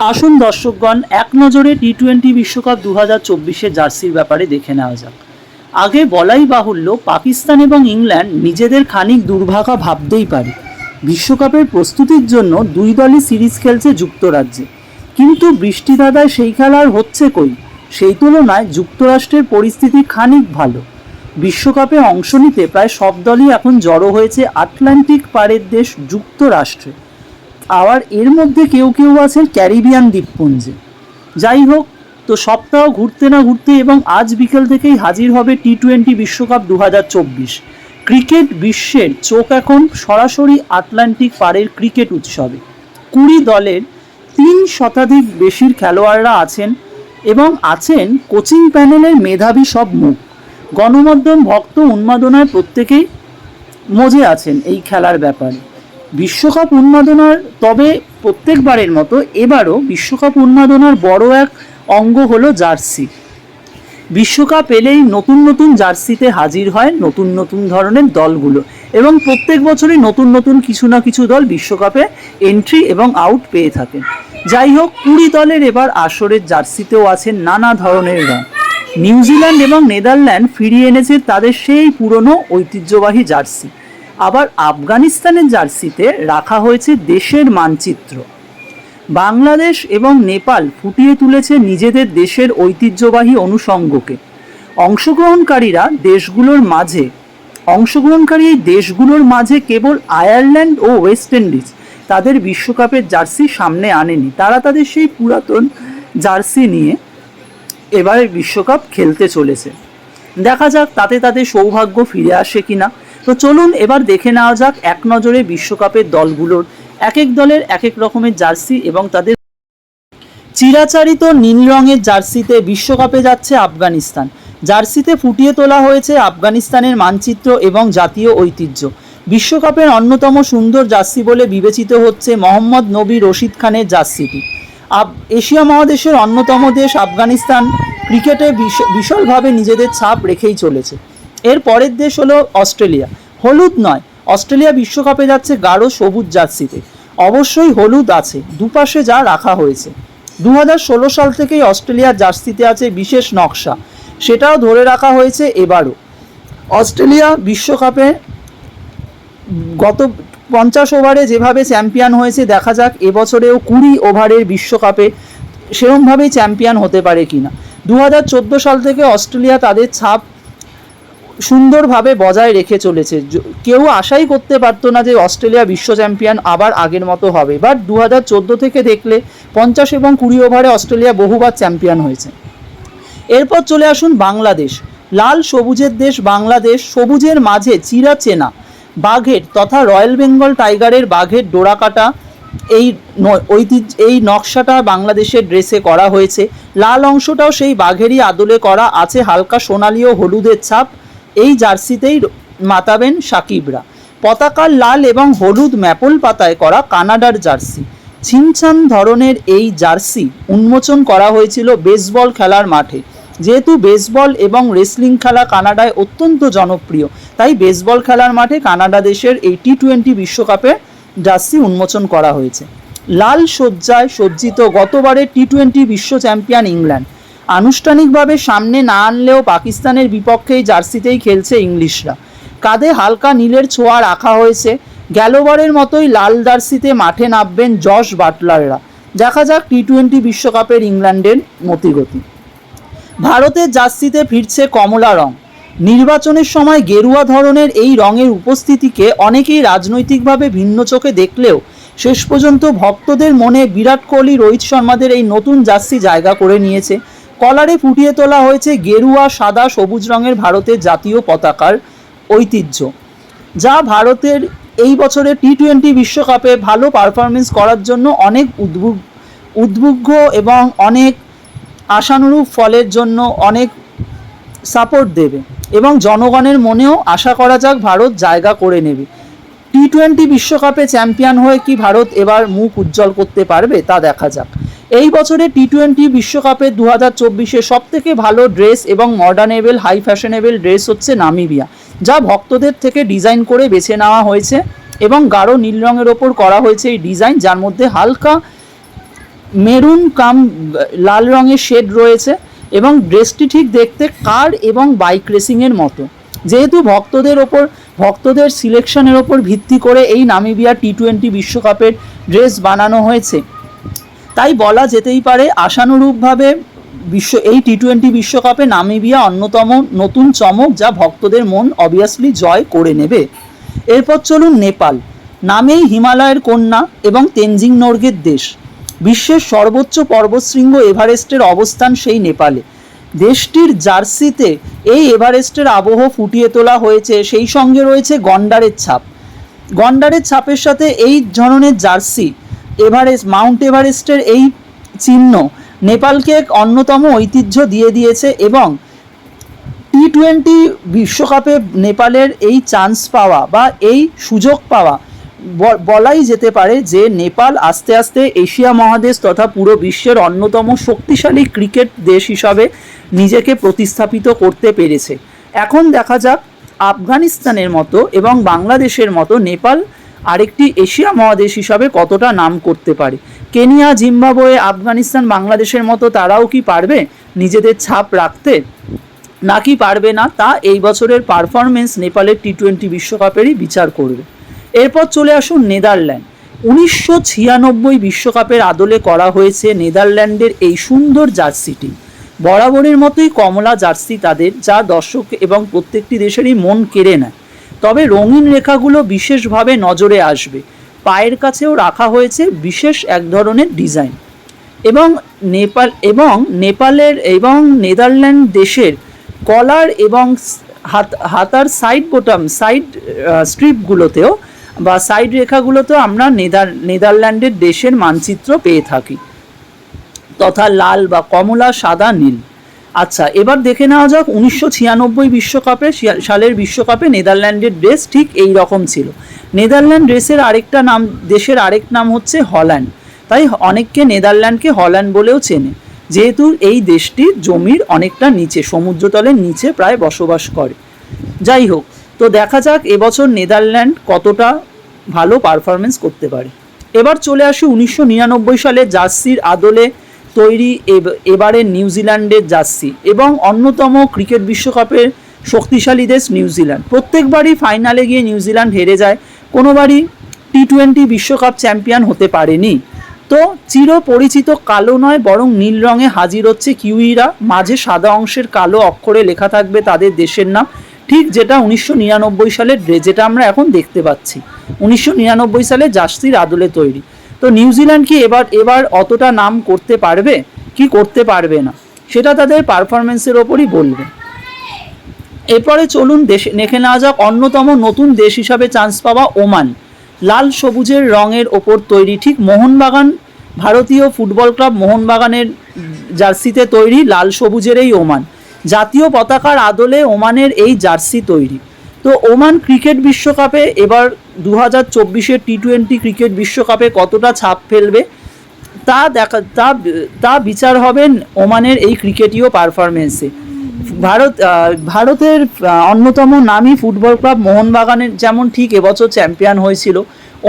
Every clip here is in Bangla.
আসুন দর্শকগণ, এক নজরে টি টোয়েন্টি বিশ্বকাপ দু হাজার চব্বিশের জার্সির ব্যাপারে দেখে নেওয়া যাক। আগে বলাই বাহুল্য, পাকিস্তান এবং ইংল্যান্ড নিজেদের খানিক দুর্ভাগা ভাবতেই পারে। বিশ্বকাপের প্রস্তুতির জন্য দুই দলই সিরিজ খেলছে যুক্তরাজ্যে। কিন্তু বৃষ্টিদাদায় সেই খেলা আর হচ্ছে কই? সেই তুলনায় যুক্তরাষ্ট্রের পরিস্থিতি খানিক ভালো। বিশ্বকাপে অংশ নিতে প্রায় সব দলই এখন জড়ো হয়েছে আটলান্টিক পাড়ের দেশ যুক্তরাষ্ট্রে। আবার এর মধ্যে কেউ কেউ আছেন ক্যারিবিয়ান দ্বীপপুঞ্জে। যাই হোক, তো সপ্তাহ ঘুরতে না ঘুরতে এবং আজ বিকেল থেকেই হাজির হবে টি টোয়েন্টি বিশ্বকাপ দু হাজার চব্বিশ। ক্রিকেট বিশ্বের চোখ এখন সরাসরি আটলান্টিক পাড়ের ক্রিকেট উৎসবে। কুড়ি দলের তিন শতাধিক বেশির খেলোয়াড়রা আছেন এবং আছেন কোচিং প্যানেলের মেধাবী সব মুখ। গণমাধ্যম ভক্ত উন্মাদনায় প্রত্যেকেই মজে আছেন এই খেলার ব্যাপারে। বিশ্বকাপ উন্মাদনার, তবে প্রত্যেকবারের মতো এবারও বিশ্বকাপ উন্মাদনার বড় এক অঙ্গ হলো জার্সি। বিশ্বকাপ এলেই নতুন নতুন জার্সিতে হাজির হয় নতুন নতুন ধরনের দলগুলো এবং প্রত্যেক বছরই নতুন নতুন কিছু না কিছু দল বিশ্বকাপে এন্ট্রি এবং আউট পেয়ে থাকেন। যাই হোক, কুড়ি দলের এবার আসরের জার্সিতেও আছেন নানা ধরনের রং। নিউজিল্যান্ড এবং নেদারল্যান্ড ফিরিয়ে এনেছে তাদের সেই পুরনো ঐতিহ্যবাহী জার্সি। আবার আফগানিস্তানের জার্সিতে রাখা হয়েছে দেশের মানচিত্র। বাংলাদেশ এবং নেপাল ফুটিয়ে তুলেছে নিজেদের দেশের ঐতিহ্যবাহী অনুষঙ্গকে। অংশগ্রহণকারীরা দেশগুলোর মাঝে, অংশগ্রহণকারী এই দেশগুলোর মাঝে কেবল আয়ারল্যান্ড ও ওয়েস্ট ইন্ডিজ তাদের বিশ্বকাপের জার্সি সামনে আনেনি। তারা তাদের সেই পুরাতন জার্সি নিয়ে এবারে বিশ্বকাপ খেলতে চলেছে। দেখা যাক তাতে তাদের সৌভাগ্য ফিরে আসে কিনা। তো চলুন এবার দেখে নেওয়া যাক এক নজরে বিশ্বকাপের দলগুলোর এক এক দলের এক এক রকমের জার্সি এবং তাদের চিরাচারিত নীল রঙের জার্সিতে বিশ্বকাপে যাচ্ছে আফগানিস্তান। জার্সিতে ফুটিয়ে তোলা হয়েছে আফগানিস্তানের মানচিত্র এবং জাতীয় ঐতিহ্য। বিশ্বকাপের অন্যতম সুন্দর জার্সি বলে বিবেচিত হচ্ছে মোহাম্মদ নবী রশিদ খানের জার্সিটি। আফ এশিয়া মহাদেশের অন্যতম দেশ আফগানিস্তান ক্রিকেটে বিশ- বিশালভাবে নিজেদের ছাপ রেখেই চলেছে। এর পরের দেশ হলো অস্ট্রেলিয়া। হলুদ নয়, অস্ট্রেলিয়া বিশ্বকাপে যাচ্ছে গাঢ় সবুজ জার্সিতে। অবশ্যই হলুদ আছে, দুপাশে যা রাখা হয়েছে। দু সাল থেকেই অস্ট্রেলিয়ার জার্সিতে আছে বিশেষ নকশা, সেটাও ধরে রাখা হয়েছে এবারও। অস্ট্রেলিয়া বিশ্বকাপে গত পঞ্চাশ ওভারে যেভাবে চ্যাম্পিয়ন হয়েছে, দেখা যাক, এবছরেও কুড়ি ওভারের বিশ্বকাপে সেরমভাবেই চ্যাম্পিয়ন হতে পারে কিনা। দু হাজার চোদ্দ সাল থেকে অস্ট্রেলিয়া তাদের ছাপ সুন্দরভাবে বজায় রেখে চলেছে। কেউ আশাই করতে পারতো না যে অস্ট্রেলিয়া বিশ্ব চ্যাম্পিয়ন আবার আগের মতো হবে। বাট দু হাজার চোদ্দ থেকে দেখলে পঞ্চাশ এবং কুড়ি ওভারে অস্ট্রেলিয়া বহুবার চ্যাম্পিয়ন হয়েছে। এরপর চলে আসুন বাংলাদেশ। লাল সবুজের দেশ বাংলাদেশ, সবুজের মাঝে চিরা চেনা বাঘের তথা রয়্যাল বেঙ্গল টাইগারের বাঘের ডোরাকাটা এই ঐতিহ্য, এই নকশাটা বাংলাদেশের ড্রেসে করা হয়েছে। লাল অংশটাও সেই বাঘেরই আদলে করা আছে, হালকা সোনালি ও হলুদের ছাপ। এই জার্সিতেই মাতাবেন সাকিবরা। পতাকার লাল এবং হলুদ ম্যাপল পাতায় করা কানাডার জার্সি। ছিমছাম ধরনের এই জার্সি উন্মোচন করা হয়েছিল বেসবল খেলার মাঠে। যেহেতু বেসবল এবং রেসলিং খেলা কানাডায় অত্যন্ত জনপ্রিয়, তাই বেসবল খেলার মাঠে কানাডা দেশের এই টি টোয়েন্টি বিশ্বকাপে জার্সি উন্মোচন করা হয়েছে। লাল সজ্জায় সজ্জিত গতবারের টি টোয়েন্টি বিশ্ব চ্যাম্পিয়ন ইংল্যান্ড। আনুষ্ঠানিকভাবে সামনে না আনলেও পাকিস্তানের বিপক্ষে এই জার্সিতেই খেলছে ইংলিশরা। কাঁধে হালকা নীলের ছোঁয়া রাখা হয়েছে। গেলবারের মতোই লাল জার্সিতে মাঠে নামবেন জশ বাটলাররা। দেখা যাক টি টোয়েন্টি বিশ্বকাপের ইংল্যান্ডের মতিগতি। ভারতের জার্সিতে ফিরছে কমলা রং। নির্বাচনের সময় গেরুয়া ধরনের এই রঙের উপস্থিতিকে অনেকেই রাজনৈতিকভাবে ভিন্ন চোখে দেখলেও শেষ পর্যন্ত ভক্তদের মনে বিরাট কোহলি, রোহিত শর্মাদের এই নতুন জার্সি জায়গা করে নিয়েছে। কলারে ফুটিয়ে তোলা হয়েছে গেরুয়া, সাদা, সবুজ রঙের ভারতের জাতীয় পতাকার ঐতিহ্য, যা ভারতের এই বছরের টি টোয়েন্টি বিশ্বকাপে ভালো পারফরমেন্স করার জন্য অনেক উদ্বুগ উদ্বুদ্ধ এবং অনেক আশানুরূপ ফলের জন্য অনেক সাপোর্ট দেবে এবং জনগণের মনেও আশা করা যাক ভারত জায়গা করে নেবে। টি টোয়েন্টি বিশ্বকাপে চ্যাম্পিয়ন হয়ে কি ভারত এবার মুখ উজ্জ্বল করতে পারবে তা দেখা যাক। এই বছরে টি টোয়েন্টি বিশ্বকাপে দু হাজার চব্বিশে সব থেকে ভালো ড্রেস এবং মডার্নেবল হাই ফ্যাশনেবল ড্রেস হচ্ছে নামিবিয়া, যা ভক্তদের থেকে ডিজাইন করে বেছে নেওয়া হয়েছে এবং গাঢ় নীল রঙের ওপর করা হয়েছে এই ডিজাইন যার মধ্যে হালকা মেরুন কাম, লাল রঙের শেড রয়েছে এবং ড্রেসটি ঠিক দেখতে কার এবং বাইক রেসিংয়ের মতো। যেহেতু ভক্তদের ওপর, ভক্তদের সিলেকশনের ওপর ভিত্তি করে এই নামিবিয়া টি টোয়েন্টি বিশ্বকাপের ড্রেস বানানো হয়েছে। তাই বলা যেতেই পারে আশানুরূপভাবে বিশ্ব, এই টি টোয়েন্টি বিশ্বকাপে নামিবিয়া অন্যতম নতুন চমক যা ভক্তদের মন অবভিয়াসলি জয় করে নেবে। এরপর চলুন নেপাল। নামেই হিমালয়ের কন্যা এবং তেনজিং নর্গের দেশ। বিশ্বের সর্বোচ্চ পর্বতশৃঙ্গ এভারেস্টের অবস্থান সেই নেপালে। দেশটির জার্সিতে এই এভারেস্টের আবহ ফুটিয়ে তোলা হয়েছে, সেই সঙ্গে রয়েছে গন্ডারের ছাপ। গন্ডারের ছাপের সাথে এই ধরনের জার্সি এভারেস্ট, মাউন্ট এভারেস্টের এই চিহ্ন নেপালকে এক অন্যতম ঐতিহ্য দিয়ে দিয়েছে এবং টি টোয়েন্টি বিশ্বকাপে নেপালের এই চান্স পাওয়া বা এই সুযোগ পাওয়া বলাই যেতে পারে যে নেপাল আস্তে আস্তে এশিয়া মহাদেশ তথা পুরো বিশ্বের অন্যতম শক্তিশালী ক্রিকেট দেশ হিসাবে নিজেকে প্রতিস্থাপিত করতে পেরেছে। এখন দেখা যাক আফগানিস্তানের মতো এবং বাংলাদেশের মতো নেপাল আরেকটি এশিয়া মহাদেশ হিসাবে কতটা নাম করতে পারে? কেনিয়া, জিম্বাবোয়ে, আফগানিস্তান, বাংলাদেশের মতো তারাও কি পারবে নিজেদের ছাপ রাখতে? নাকি পারবে না, তা এই বছরের পারফরমেন্স নেপালের টি টোয়েন্টি বিশ্বকাপেরই বিচার করবে। এরপর চলে আসুন নেদারল্যান্ড। উনিশশো ছিয়ানব্বই বিশ্বকাপের আদলে করা হয়েছে নেদারল্যান্ডের এই সুন্দর জার্সিটি। বরাবরের মতোই কমলা জার্সি তাদের, যা দর্শক এবং প্রত্যেকটি দেশেরই মন কেড়ে নেয়। তবে রঙিন রেখাগুলো বিশেষভাবে নজরে আসবে। পায়ের কাছেও রাখা হয়েছে বিশেষ এক ধরনের ডিজাইন। এবং নেপাল, এবং নেপালের, এবং নেদারল্যান্ড দেশের কলার এবং হাত, হাতার সাইড বোটাম সাইড স্ট্রিপগুলোতেও বা সাইড রেখাগুলোতেও আমরা নেদার, নেদারল্যান্ডের দেশের মানচিত্র পেয়ে থাকি। তথা লাল বা কমলা, সাদা, নীল। আচ্ছা এবার দেখে নেওয়া যাক উনিশশো ছিয়ানব্বই বিশ্বকাপে সালের বিশ্বকাপে নেদারল্যান্ডের ড্রেস ঠিক এই রকম ছিল। নেদারল্যান্ড ড্রেসের আরেকটা নাম, দেশের আরেক নাম হচ্ছে হল্যান্ড। তাই অনেককে নেদারল্যান্ডকে হল্যান্ড বলেও চেনে। যেহেতু এই দেশটি জমির অনেকটা নিচে, সমুদ্রতলের নিচে প্রায় বসবাস করে। যাই হোক, তো দেখা যাক এবছর নেদারল্যান্ড কতটা ভালো পারফরমেন্স করতে পারে। এবার চলে আসি উনিশশো নিরানব্বই সালে জার্সির আদলে তৈরি এব- এবারের নিউজিল্যান্ডের জার্সি এবং অন্যতম ক্রিকেট বিশ্বকাপের শক্তিশালী দেশ নিউজিল্যান্ড প্রত্যেকবারই ফাইনালে গিয়ে নিউজিল্যান্ড হেরে যায়, কোনোবারই টি টোয়েন্টি বিশ্বকাপ চ্যাম্পিয়ন হতে পারেনি। তো চির পরিচিত কালো নয়, বরং নীল রঙে হাজির হচ্ছে কিউইরা। মাঝে সাদা অংশের কালো অক্ষরে লেখা থাকবে তাদের দেশের নাম, ঠিক যেটা উনিশশো নিরানব্বই সালের ড্রে যেটা আমরা এখন দেখতে পাচ্ছি। উনিশশো নিরানব্বই সালে জার্সির আদলে তৈরি। তো নিউজিল্যান্ড কি এবার এবার অতটা নাম করতে পারবে? কি করতে পারবে না? সেটা তাদের পারফরমেন্সের ওপরই বলবে। এরপরে চলুন দেশে, দেখে নেওয়া যাক অন্যতম নতুন দেশ হিসাবে চান্স পাওয়া ওমান। লাল সবুজের রঙের ওপর তৈরি ঠিক মোহনবাগান, ভারতীয় ফুটবল ক্লাব মোহনবাগানের জার্সিতে তৈরি লাল সবুজের এই ওমান। জাতীয় পতাকার আদলে ওমানের এই জার্সি তৈরি। তো ওমান ক্রিকেট বিশ্বকাপে এবার দু হাজার চব্বিশের টি টোয়েন্টি ক্রিকেট বিশ্বকাপে কতটা ছাপ ফেলবে তা দেখা, তা তা বিচার হবেন ওমানের এই ক্রিকেটীয় পারফরমেন্সে ভারত ভারতের অন্যতম নামী ফুটবল ক্লাব মোহনবাগানের যেমন ঠিক এবছর চ্যাম্পিয়ন হয়েছিল,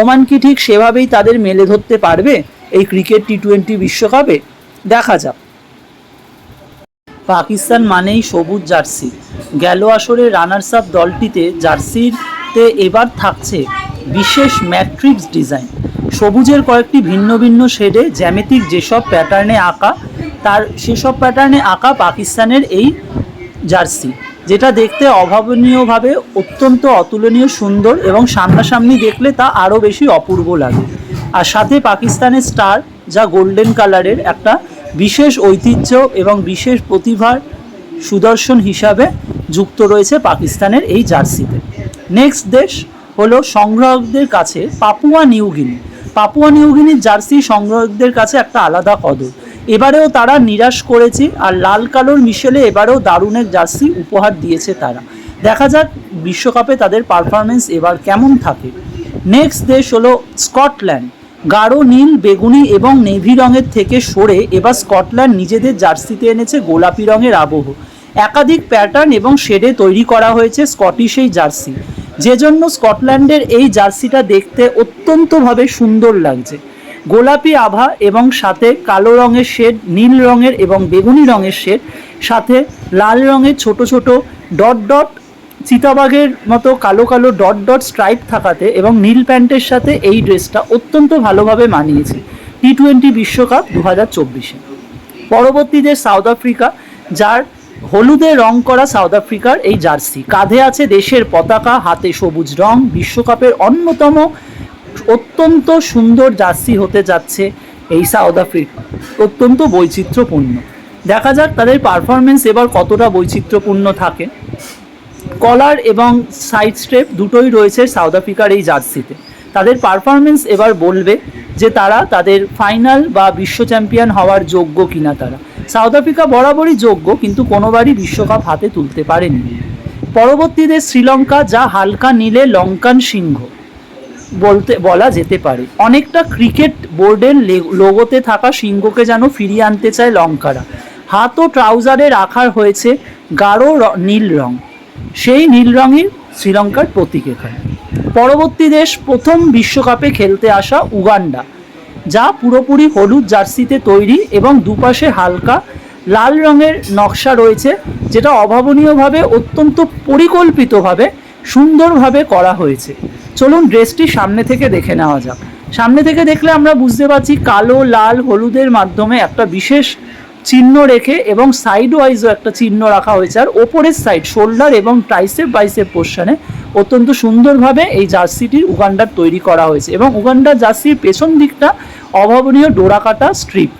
ওমান কি ঠিক সেভাবেই তাদের মেলে ধরতে পারবে এই ক্রিকেট টি টোয়েন্টি বিশ্বকাপে? দেখা যাক। পাকিস্তান মানেই সবুজ জার্সি। গেল আসরে রানার্স আপ দলটিতে জার্সিতে এবার থাকছে বিশেষ ম্যাট্রিক্স ডিজাইন। সবুজের কয়েকটি ভিন্ন ভিন্ন শেডে জ্যামিতিক যেসব প্যাটার্নে আঁকা, তার সেসব প্যাটার্নে আঁকা পাকিস্তানের এই জার্সি, যেটা দেখতে অভাবনীয়ভাবে অত্যন্ত অতুলনীয়, সুন্দর এবং সামনাসামনি দেখলে তা আরও বেশি অপূর্ব লাগে। আর সাথে পাকিস্তানের স্টার, যা গোল্ডেন কালারের একটা বিশেষ ঐতিহ্য এবং বিশেষ প্রতিভার সুদর্শন হিসাবে যুক্ত রয়েছে পাকিস্তানের এই জার্সিতে। নেক্সট দেশ হলো সংগ্রাহকদের কাছে পাপুয়া নিউগিনি পাপুয়া নিউগিনির জার্সি সংগ্রাহকদের কাছে একটা আলাদা কদর। এবারেও তারা নিরাশ করেছে আর লাল কালোর মিশেলে এবারেও দারুণের জার্সি উপহার দিয়েছে তারা। দেখা যাক বিশ্বকাপে তাদের পারফরমেন্স এবার কেমন থাকে। নেক্সট দেশ হলো স্কটল্যান্ড গাঢ় নীল, বেগুনি এবং নেভি রঙের থেকে সরে এবার স্কটল্যান্ড নিজেদের জার্সিতে এনেছে গোলাপি রঙের আবহ। একাধিক প্যাটার্ন এবং শেডে তৈরি করা হয়েছে স্কটিশ এই জার্সি। যে জন্য স্কটল্যান্ডের এই জার্সিটা দেখতে অত্যন্তভাবে সুন্দর লাগছে। গোলাপি আভা এবং সাথে কালো রঙের শেড, নীল রঙের এবং বেগুনি রঙের শেড, সাথে লাল রঙের ছোট ছোট ডট ডট চিতাবাঘের মতো কালো কালো ডট ডট স্ট্রাইপ থাকাতে এবং নীল প্যান্টের সাথে এই ড্রেসটা অত্যন্ত ভালোভাবে মানিয়েছে টি টোয়েন্টি বিশ্বকাপ দু হাজার চব্বিশে পরবর্তীতে সাউথ আফ্রিকা যার হলুদে রং করা সাউথ আফ্রিকার এই জার্সি, কাঁধে আছে দেশের পতাকা, হাতে সবুজ রং, বিশ্বকাপের অন্যতম অত্যন্ত সুন্দর জার্সি হতে যাচ্ছে এই সাউথ আফ্রিকা অত্যন্ত বৈচিত্র্যপূর্ণ। দেখা যাক তাদের পারফরমেন্স এবার কতটা বৈচিত্র্যপূর্ণ থাকে। কলার এবং সাইড স্টেপ দুটোই রয়েছে সাউথ আফ্রিকার এই জার্সিতে। তাদের পারফরমেন্স এবার বলবে যে তারা তাদের ফাইনাল বা বিশ্ব চ্যাম্পিয়ন হওয়ার যোগ্য কিনা তারা। সাউথ আফ্রিকা বরাবরই যোগ্য, কিন্তু কোনোবারই বিশ্বকাপ হাতে তুলতে পারেনি। পরবর্তীতে শ্রীলঙ্কা যা হালকা নীলে লঙ্কান সিংহ বলতে, বলা যেতে পারে। অনেকটা ক্রিকেট বোর্ডের লোগোতে থাকা সিংহকে যেন ফিরিয়ে আনতে চায় লঙ্কারা। হাত ও ট্রাউজারে রাখা হয়েছে গাঢ় নীল রং। সেই নীল রঙই শ্রীলঙ্কার প্রতীক এখানে। পরবর্তী দেশ প্রথম বিশ্বকাপে খেলতে আসা উগান্ডা, যা পুরোপুরি হলুদ জার্সিতে তৈরি এবং দুপাশে হালকা লাল রঙের নকশা রয়েছে, যেটা অভাবনীয়ভাবে অত্যন্ত পরিকল্পিতভাবে সুন্দরভাবে করা হয়েছে। চলুন ড্রেসটি সামনে থেকে দেখে নেওয়া যাক। সামনে থেকে দেখলে আমরা বুঝতে পারছি কালো, লাল, হলুদের মাধ্যমে একটা বিশেষ চিহ্ন রেখে এবং সাইড ওয়াইজও একটা চিহ্ন রাখা হয়েছে। আর ওপরের সাইড শোল্ডার এবং ট্রাইসেপ বাইসেপ পোর্শনে অত্যন্ত সুন্দরভাবে এই জার্সিটির উগান্ডার তৈরি করা হয়েছে এবং উগান্ডার জার্সির পেছন দিকটা অভাবনীয় ডোরাকাটা স্ট্রিপ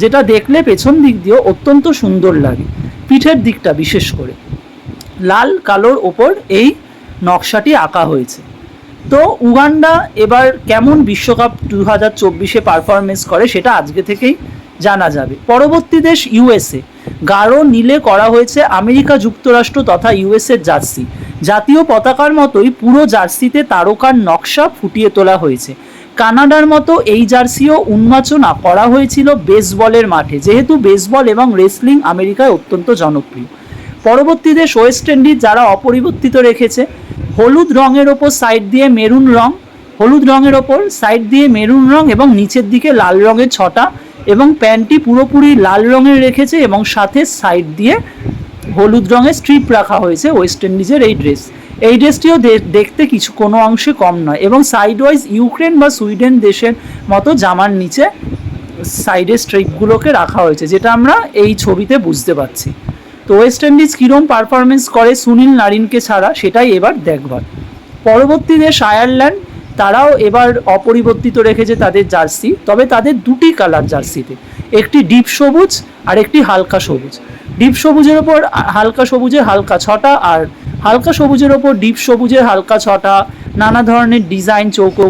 যেটা দেখলে পেছন দিক দিয়েও অত্যন্ত সুন্দর লাগে, পিঠের দিকটা বিশেষ করে। লাল কালোর ওপর এই নকশাটি আঁকা হয়েছে। তো উগান্ডা এবার কেমন বিশ্বকাপ দু হাজার চব্বিশে পারফরমেন্স করে সেটা আজকে থেকেই জানা যাবে। পরবর্তী দেশ ইউএসএ। গাঢ় নীলে করা হয়েছে আমেরিকা যুক্তরাষ্ট্র তথা ইউএসএর জার্সি। জাতীয় পতাকার মতোই পুরো জার্সিতে তারকার নকশা ফুটিয়ে তোলা হয়েছে। কানাডার মতো এই জার্সিও উন্মোচনা করা হয়েছিল বেসবলের মাঠে, যেহেতু বেসবল এবং রেসলিং আমেরিকায় অত্যন্ত জনপ্রিয়। পরবর্তী দেশ ওয়েস্ট ইন্ডিজ, যারা অপরিবর্তিত রেখেছে, হলুদ রঙের ওপর সাইড দিয়ে মেরুন রং, হলুদ রঙের ওপর সাইড দিয়ে মেরুন রং এবং নিচের দিকে লাল রঙের ছটা এবং প্যান্টটি পুরোপুরি লাল রঙের রেখেছে এবং সাথে সাইড দিয়ে হলুদ রঙের স্ট্রিপ রাখা হয়েছে ওয়েস্ট ইন্ডিজের এই ড্রেস এই ড্রেসটিও দেখতে কিছু কোনো অংশে কম নয় এবং সাইড ওয়াইজ ইউক্রেন বা সুইডেন দেশের মতো জামার নিচে সাইডে স্ট্রিপগুলোকে রাখা হয়েছে, যেটা আমরা এই ছবিতে বুঝতে পারছি। তো ওয়েস্ট ইন্ডিজ কীরম পারফরমেন্স করে সুনীল নারিনকে ছাড়া, সেটাই এবার দেখবার। পরবর্তী দেশ আয়ারল্যান্ড তারাও এবার অপরিবর্তিত রেখেছে তাদের জার্সি, তবে তাদের দুটি কালার জার্সিতে, একটি ডিপ সবুজ আর একটি হালকা সবুজ। ডিপ সবুজের ওপর হালকা সবুজের হালকা ছটা আর হালকা সবুজের ওপর ডিপ সবুজের হালকা ছটা, নানা ধরনের ডিজাইন চৌকো